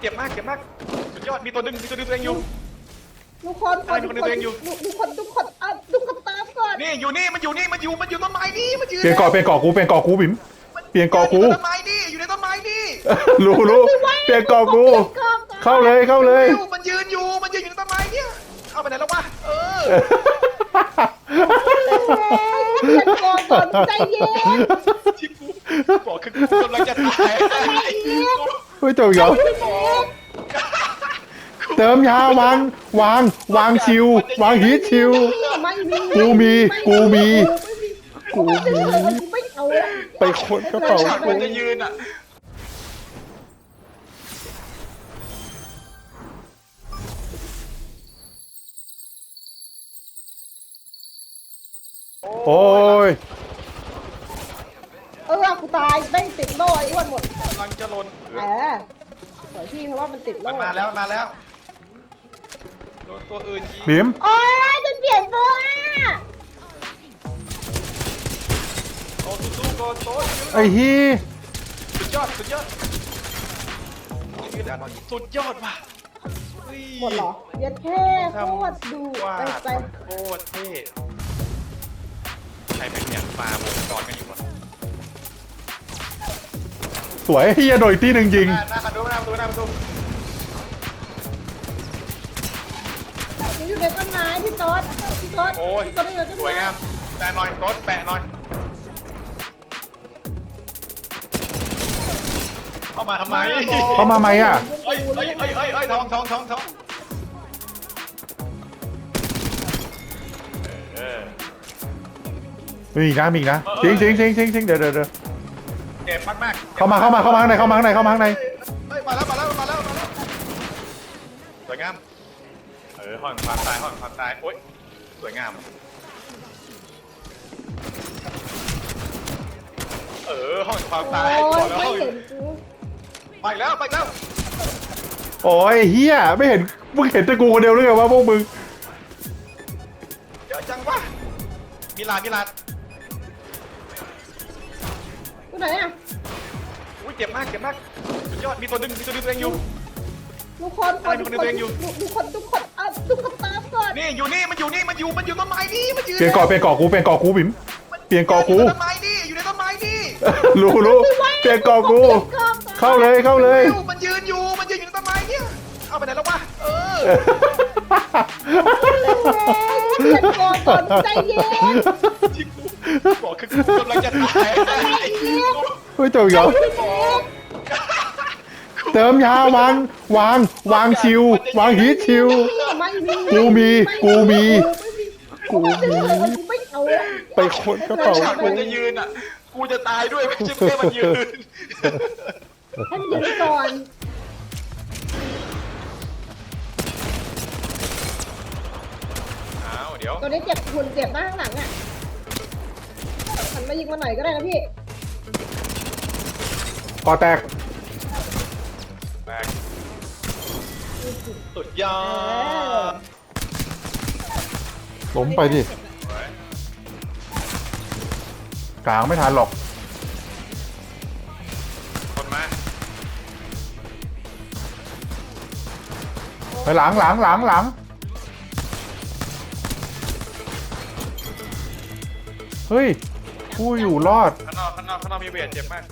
เจ็บมากเจ็บมากสุดยอดมีตัวดึงมีตัวดึงตัวเองอยู่ ทุกคนอะไรมีคนในตัวเองอยู่ ทุกคนทุกคนอะทุกคนตามก่อนนี่อยู่นี่มันอยู่นี่มันอยู่มันอยู่ต้นไม้นี่มันยืนเปลี่ยนเกาะเปลี่ยนเกาะกูเปลี่ยนเกาะกูบิ๋มเปลี่ยนเกาะกูอยู่ในต้นไม้นี่อยู่ในต้นไม้นี่รู้รู้เปลี่ยนเกาะกู เข้าเลยเข้าเลยอยู่มันยืนอยู่มันยืนอยู่ในต้นไม้เนี่ยเข้าไปไหนแล้ววะเออเปลี่ยนก่อนก่อนใจเย็นที่กูบอกคือกูกำลังจะตายเฮ้ยจ บอีกเหรอเติมยาวางวางวางชิว วางฮีทชิว ไม่มีกูมี กูมี กูกูมีไม่เอาละไปค้นกระเป๋าฉากกูมันจะยืนอะโอ้ยเออ กูตายแม่งติดโล่ไอ้อ้วนหมดกำลังจะหล่นเออสวยพี่เพราะว่ามันติดโล่มันมาแล้วมาแล้วโดนตัวอื่นยิงบิ๋มโอ้ยจนเปลี่ยนตัวอะโอ้สู้ๆโดนโต๊ะยืนไอ้ฮีสุดยอดสุดยอดสุดยอดว่ะหมดเหรอเย็ดแค่โคตรดูว่าไปไปโคตรเท่ใครเป็นเนี่ยปลาวงจรกัน วะสวยเฮียโดยที่หนึ่งยิงหน้าหน้าประตูหน้าประตูหน้าประตูนี่อยู่ในต้นไม้พี่ต๊อดพี่ต๊อดโอ้ยพี่ต๊อดอยู่ในต้นสวยไม้งามแปะหน่อยโต๊ะแปะหน่อยเข้ามาทำไมเข้ามาไหมอะเอ้ยเอ้ยเอ้ยเอ้ยเอ้ยทองทองทองทองเออมีอีกนะมีอีกนะจริงจริงจริงจริงจริงเดี๋ยวเดี๋ยวเดี๋ยวเจ็บมากมากๆเข้ามาเข้ามาเข้ามาข้างในเข้ามาข้างในเข้ามาข้างในเฮ้ยมาแล้วมาแล้วมาแล้วมาแล้วสวยงามเออห้องความตายห้องความตายโอ๊ยสวยงาม เออห้องความตายโอ้บยอกแล้วไม่ห้องเห็นกูไปแล้วไปแล้วโอ้ยเฮียไม่เห็นมึงเห็นแต่กูคนเดียวหรือไงวะพวกมึงเยอะจังวะมีลามีลากู ไหนอะอุ้ยเจ็บมากเจ็บมากสุดยอดมีตัวดึงมีตัวดึงตัวเองอยู่ ทุกคนอะไรมีคนในตัวเองอยู่ ทุกคนทุกคนอะทุกคนตามก่อนนี่อยู่นี่มันอยู่นี่มันอยู่มันอยู่ต้นไม้นี่มันยืนเปลี่ยนเกาะเปลี่ยนเกาะกูเปลี่ยนเกาะกูบิ๋มเปลี่ยนเกาะกู อยู่ในต้นไม้นี่อยู่ในต้นไม้นี่รู้รู้เปลี่ยนเกาะกู เข้าเลยเข้าเลย อยู่มันยืนอยู่มันยืนอยู่ในต้นไม้เนี่ยเอาไปไหนแล้ววะเออ เปลี่ยนก่อนก่อนใจเย็นที่กูบอกคือกูกำลังจะตายเฮ้ยจบอีกเหรอเติมยาวางวางวางชิว วางฮีทชิว ไม่มีกูมี กูมี กูมีกูไม่เอาละไปค้นกระเป๋าฉากกูมันจะยืนอะ กูจะตายด้วยไม่ใช่แค่มันยืน ให้มันยืนก่อน อ้าวเดี๋ยวตัวนี้เจ็บหุ่นเจ็บหน้าข้างหลังอะหันมายิงมาหน่อยก็ได้นะพี่กอแตกแบกสุดยอดล้มไปดิกลางไม่ทันหรอกคนมาไปหลังหลังหลังหลัง เฮ้ยกูอยู่รอด ข้างนอกข้างนอกข้างนอกมีเบียดเจ็บมาก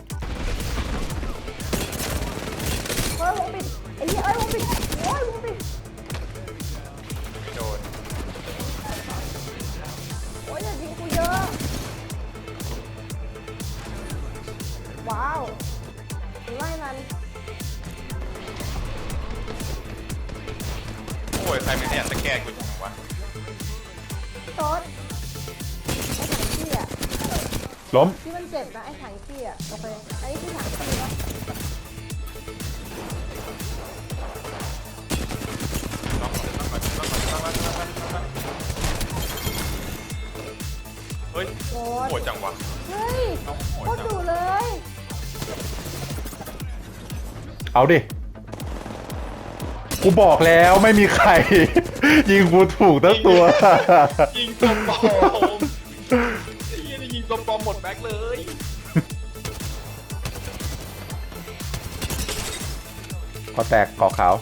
เอ้ยวงปิดไอ้เหี้ยเอ้ยวงปิดโอ้ยวงปิดโดนโอ้ยอย่ายิงกูเยอะ ว้าวไล่มันโอ้ยใครไม่เนี่ยจะแก้กูจังวะโต๊ดไอ้ถังขี้อะ ล้มที่มันเจ็บนะไอ้ถังขี้อะโอเคไอ้นี่คือถังขี้ปะน้องน้องมาน้องมาน้องมาน้องมาน้องมาเฮ้ยโอ๊ยโหดจังวะเฮ้ยน้องโหโคดตรจังดุเลย เอาดิ กูบอกแล้วไม่มีใคร ยิงกูถูกทั้งตัว ยิงตัวปลอ หมดแบ็คเลยก็แตกเกาะขาว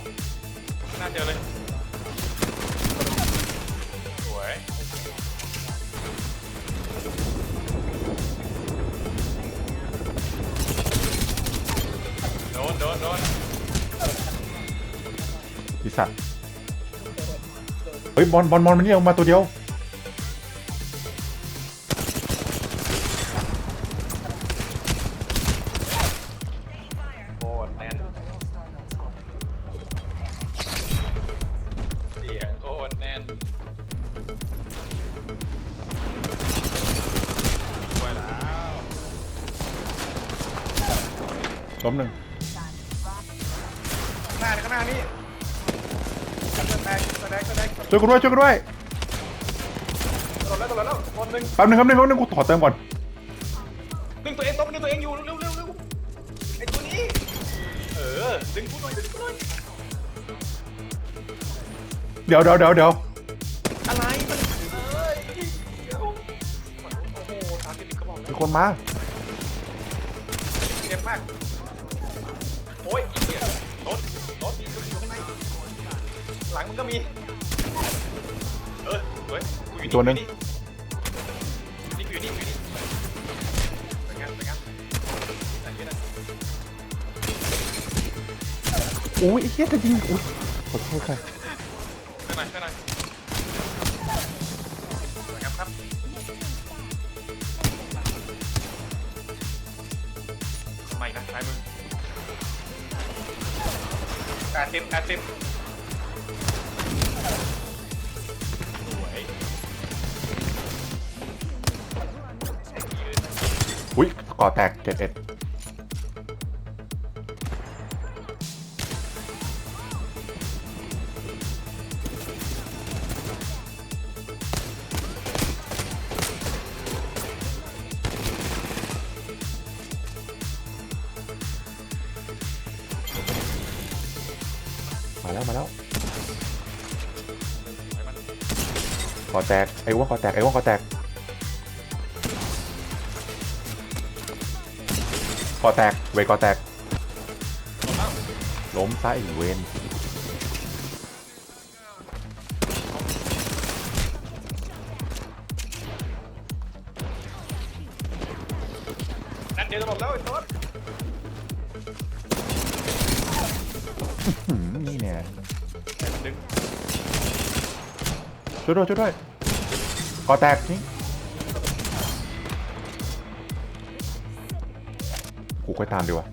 น่าเจอเลย สวย โดน โดน โดน อีสัตว์เฮ้ยบอลบอลบอลมันนี่ออกมาตัวเดียว ช่วยกูด้วยช่วยกูด้วยตลอดแล้วตลอดแล้วคนหนึ่งแป๊บนึงแป๊บนึงแป๊บนึงกูถอดเติมก่อนดึงตัวเองตบดึงตัวเองอยู่เร็วเร็วเร็วไอ้ตัวนี้ เออ ดึงกูหน่อยดึงกูหน่อย เดี๋ยวเดี๋ยวเดี๋ยวเดี๋ยวอะไรมันเอ้ยเดี๋ยวโอ้โหสามสิบกระบอกมีคนมาเจ็บมาก โอ้ยอีเหี้ยรถรถอยู่ข้างในหลังมึงก็มี เออเฮ้ยกูอยู่ตัวหนึ่ง นี่กูอยู่นี่กูอยู่นี่ไปงั้นไปงั้นไหนกันนะโอ้ยไอ้เหี้ยจะยิงอุ้ยขอโทษค่ะ อุ้ยกาะแตกเจ็ดเอ็ดมาแล้วมาแล้วกาะแตกไอ้ว่าเกาะแตกไอ้ว่าเกาะแตก เกาะแตก เวกาะแตก ล้มซะไอ้เวนนั่นเดี๋ยวจะหมดแล้วไอ้ต้นหืมนี่เนี่ยดึง ช่วยด้วยช่วยด้วยกาะแตกนี่ ค่อยตามดีกว่า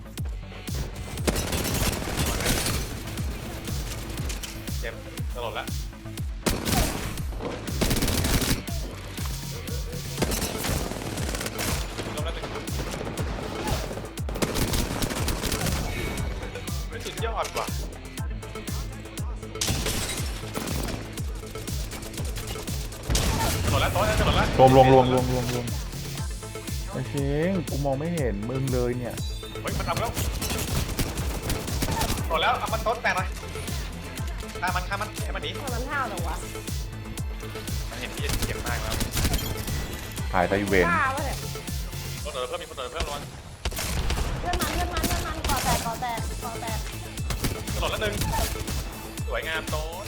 เจ็บตลอดแล้วลงแล้วหนึ่งเฮ้ยสุดยอดว่ะตลอดแล้วตลอดแล้วตลอดแล้ว รวมรวมรวมรวมรวมรวม ไอ้เชงกูมองไม่เห็นมึงเลยเนี่ยเฮ้ยมันทำแล้วตลอดแล้วเอามันต้นแปลงหน่อยฆ่ามันฆ่ามันให้มันหนีทำไมมันห้าวจังวะมันเห็นที่เจ็บมากแล้วหายตาอีเวนฆ่าวะเนี่ยคนเดินเพิ่มมีคนเดินเพิ่มร้อนเลื่อนมันเลื่อนมันเลื่อนมันก่อแตกก่อแตกก่อแตกตลอดแล้วหนึ่งสวยงามโต้น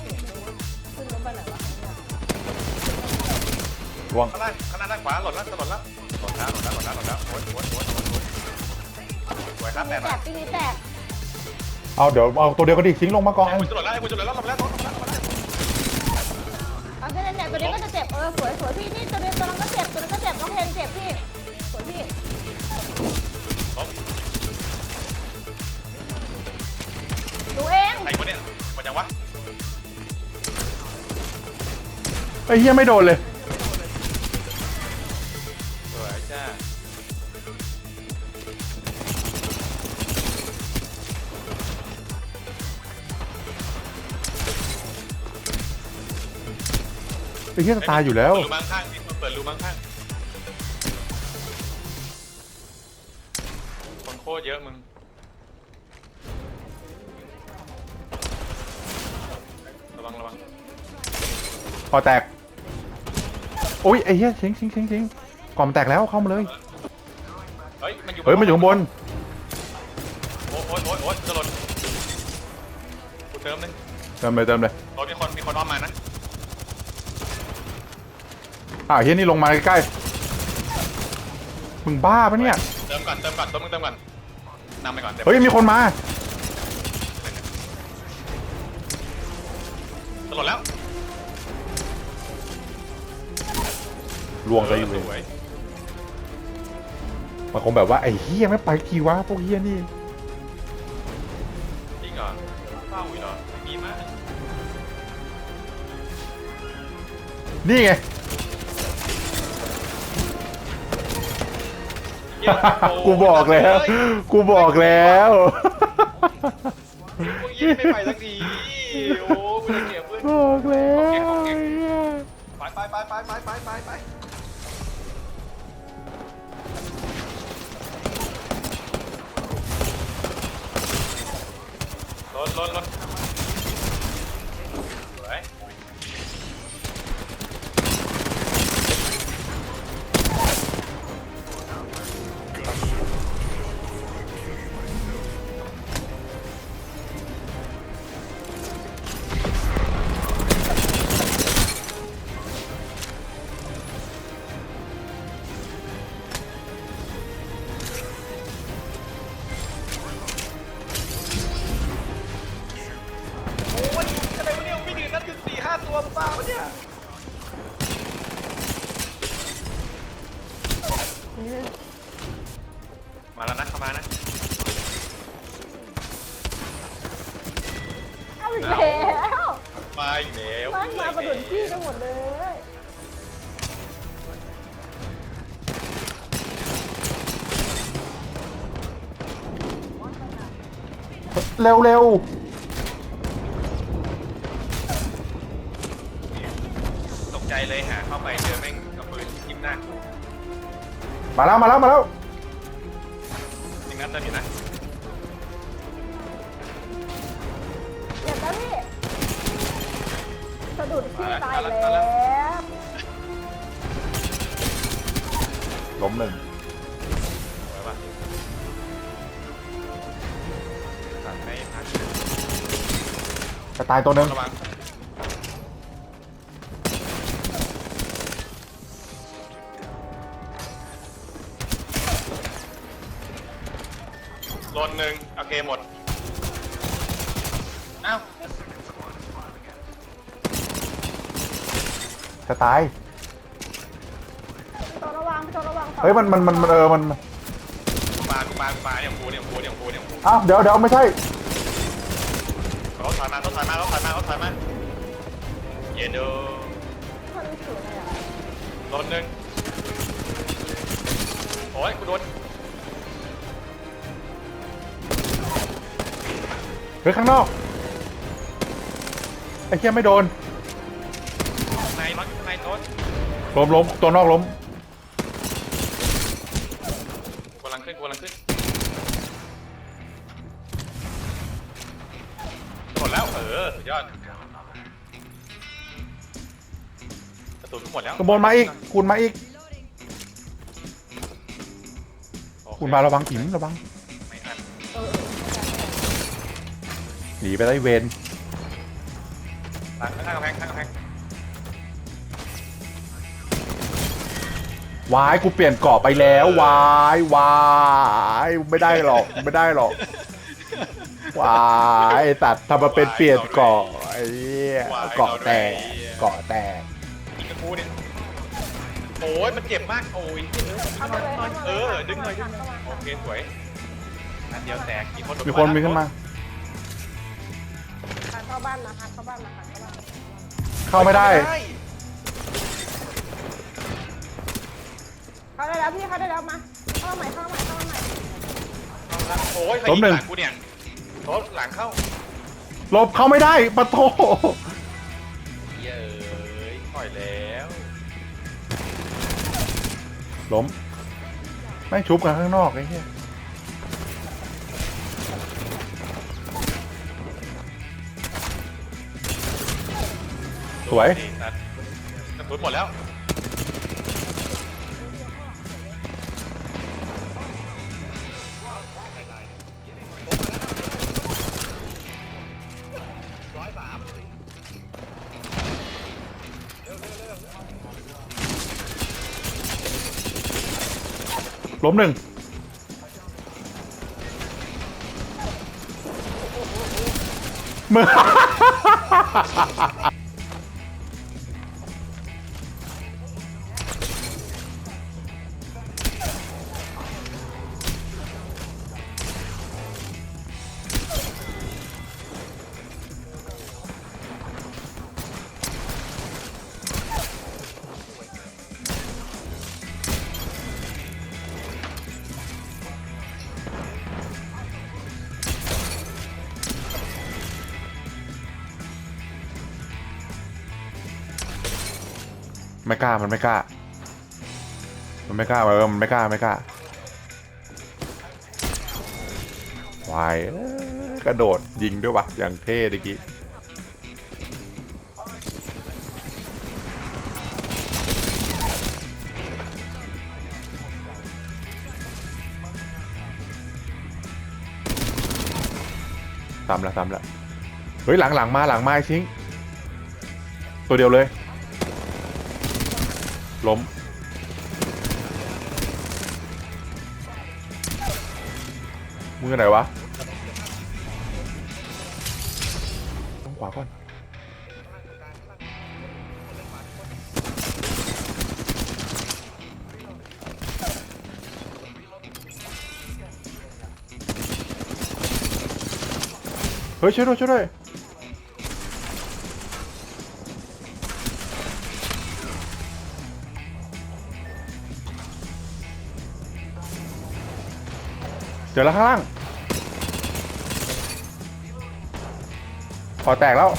ขึ้นรถไปไหนวะร่วงข้างล่างข้างล่างด้านขวาหล่นแล้วจะหล่นแล้ว หล่นแล้วหล่นแล้วหล่นแล้วหล่นแล้วโอ้ยโอ้ยโอ้ยโอ้ยโอ้ยสวยครับแต่นี้แตละกปีนี้แตกเอาเดี๋ยวเอาตัวเดียวก็ดิทิ้งลงมาก่อนไอ้คุณจะหล่นแล้วไอ้คุณจะหล่นแล้วหล่นแล้วหล่นแล้วหล่นแล้วเอาแค่นั้นเนี่ยตัวนี้ก็จะเจ็บ เออสวยสวยพี่นี่ตัวนี้ตัวนั้นก็เจ็บ ตัวนั้นก็เจ็บ น้องเทนเจ็บพี่ สวยพี่ล้มดูเองไอ้คนเนี้ยมันยังวะไอ้เหี้ยไม่โดนเลย เหี้ยจะตายอยู่แล้วรูบางข้างมีคนเปิดรูบางข้างคนโคตรเยอะมึงระวังระวังพอแตก โอ้ยไอ้เหี้ยชิงชิงชิงชิงกล่อมนแตกแล้วเข้ามาเลย เฮ้ยมันอยู่เฮ้ยมันอยู่ข้างบน โอ้ยโอ้ยโอ้ยโอ้ยจะหล่นเติมหนึงเติมเลยเติมเลยรถมีคนมีคนอ้อมมานะ อ่าวเฮียนี่ลงมาใกล้ๆมึงบ้าปะเนี่ย เติมก่อนเติมก่อนตัวมึงเติมก่อนนำไปก่อนเดี๋ยวเฮ้ยมีคนมาตลอดแล้วลวงไปอยู่เสวยมันคงแบบว่าไอ้เฮียไม่ไปทีวะพวกเฮียนี่จริงเหรอเฝ้าอีกเหรอไม่มีมากนี่ไง กูบอกแล้ว กูบอกแล้วพวกยี่ไม่ไปสักทีโอ้กูจะเก็บเพื่อนบอกแล้วไปไปไปไปไปไปไปไปรถรถรถ เร็วเร็วตกใจเลยหาเข้าไปเจอแม่งกับปืนยิ้มหน้ามาแล้วมาแล้วมาแล้วจริงนั้นตอนนี้นะเดี๋ยวนะพี่สะดุดพี่ตายแล้วล้มหนึ่ง จะตายตัวหนึ่งระวังโดนหนึ่งโอเคหมด อ้าวจะตาย พี่ตัวระวังพี่ตัวระวังเฮ้ยมันมันมันมันเออมันมากูมากูมาเนี่ยกูเนี่ยกูเนี่ยกูเนี่ยกูอ้าวเดี๋ยวเดี๋ยวไม่ใช่ รถถอยมารถถอยมารถถอยมารถถอยมาเย็นดูมันสวยเลยอะโดนหนึ่งโอ้ยกูโดนเฮ้ยข้างนอกไอ้เหี้ยไม่โดนในรถในรถล้มล้มตัวนอกล้มกูกำลังขึ้นกูกำลังขึ้น ออสุดยอดกระสุนหมดแล้วกระบนมาอีกคุณมาอีกโอเคุณมาระวังหินระวังไม่อันเออหนีไปได้เวนหลังข้างกำแพงข้างกำแพงวายกูเปลี่ยนเกาะไปแล้ววายวายไม่ได้หรอกไม่ได้หรอก วายตัดทำมาเป็นเปลี่ยนเกาะไอ้เหี้ยเกาะแตกเกาะแตกยิงกระกูเนี่ยโอ้ยมันเจ็บมากโอ้ยเข้ามาเลยเข้ามาเออดึงหน่อยดึงหน่อยโอเคสวยนัดเดียวแตกมีคนมีคนมีขึ้นมา หันเข้าบ้านมาหันเข้าบ้านมาหันเข้าบ้านเข้าไม่ได้เข้าได้แล้วพี่เข้าได้แล้วมาเข้ามาใหม่เข้ามาใหม่เข้ามาใหม่ โอ้ยใครล้มยิงหนึ่งหลังกูเนี่ย รถหลังเข้าหลบเข้าไม่ได้ปะโทเย้ยปล่อยแล้วล้มไม่งชุบกันข้างนอกไอ้เหี้ยสวยนี่นัดกระสุนหมดแล้ว ล้มหนึ่งมือ ไม่กล้ามันไม่กล้า มันไม่กล้าเออมันไม่กล้าไม่กล้าวายกระโดดยิงด้วยวะอย่างเท่ตะกี้ตามละตามละเฮ้ยหลังหลังมาหลังมาไอ้ชิง ตัวเดียวเลย ล้มมือไหนวะ ต้องขวาก่อน เฮ้ยช่วยด้วยช่วยด้วย เจอแล้วข้างล่างพอแตกแล้ว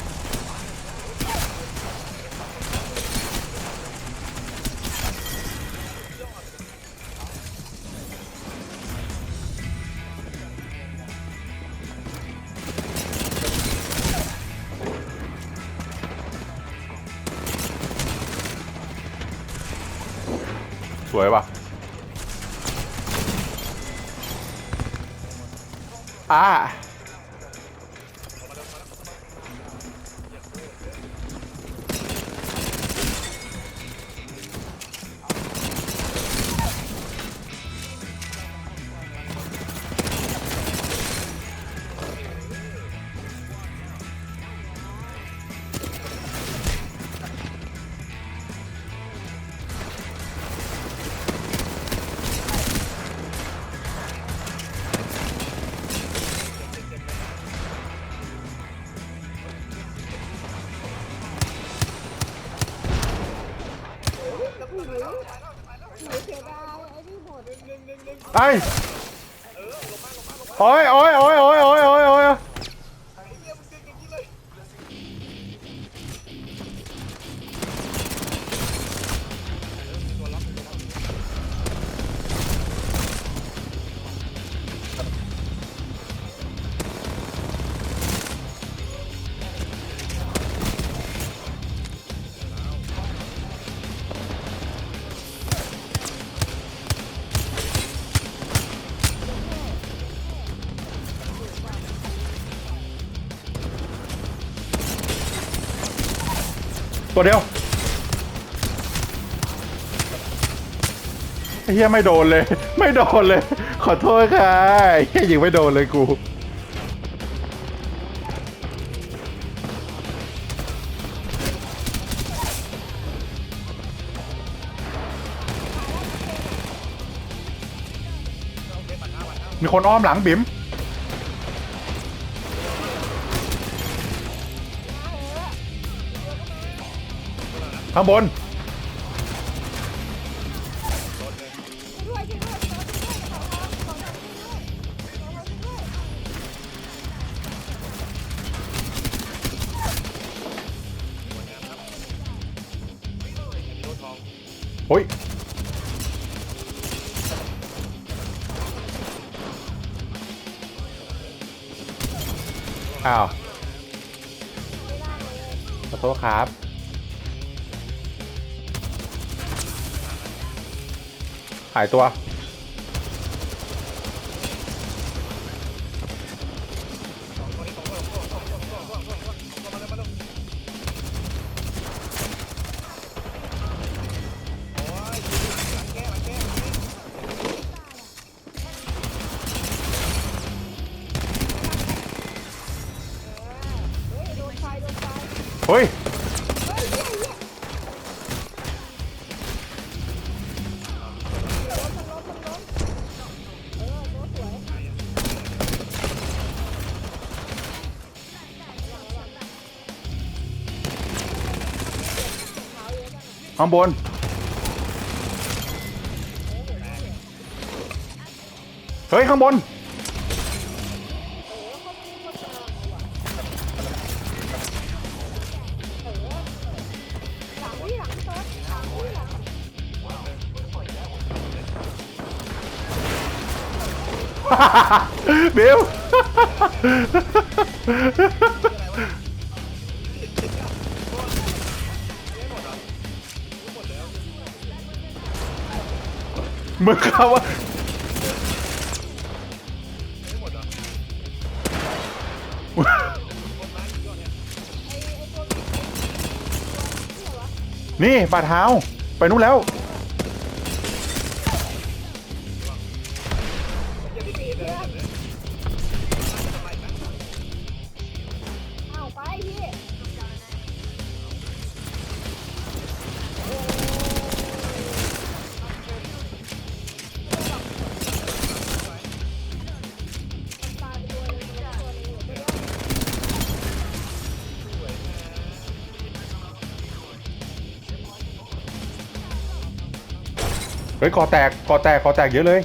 อ่ โอ้ยโอ้ยโอ้ยโอ้ยโอ้ย ตัวเดียวเฮียไม่โดนเลย ไม่โดนเลย ขอโทษค่ะเฮียยิงไม่โดนเลยกูมีคนอ้อมหลังบิ๋ม วยด้วยโอ้ย อ้าว ขอโทษครับ หายตัว ข้างบน เฮ้ย ข้างบนหลังพี่หลังพี่เติร์ดหลังพี่หลังบิว มึงเข้าว่านี่บาดเท้า ไปนู้นแล้ว ฮ้ยคอแตกคอแตกคอแตกเยอะเลย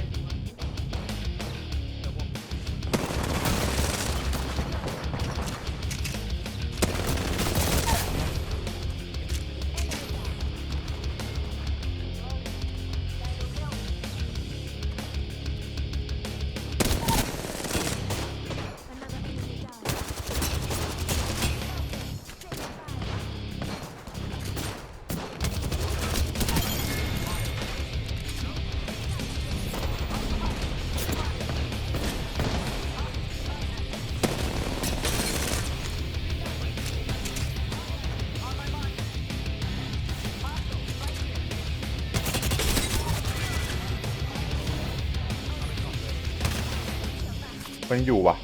มันอยู่วะ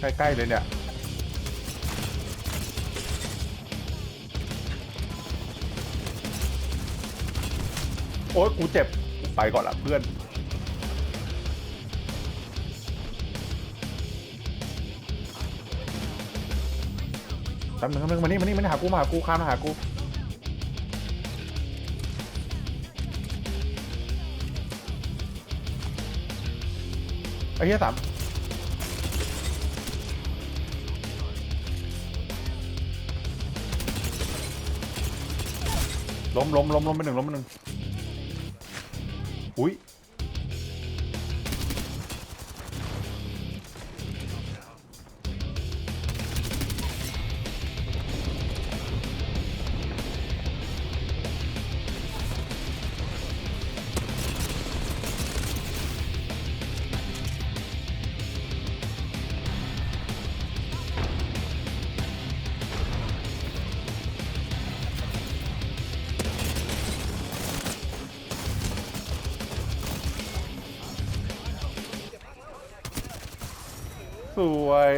ใกล้ ๆ เลยเนี่ย โอ๊ยกูเจ็บ ไปก่อนละเพื่อนแป๊บนึงแป๊บนึงมานี่มานี่มานี่หากูมาหากูข้ามมาหากู ไอ้เหี้ยสามล้มล้มล้มล้มไปหนึ่งล้มไปหนึ่งอุ้ย สวย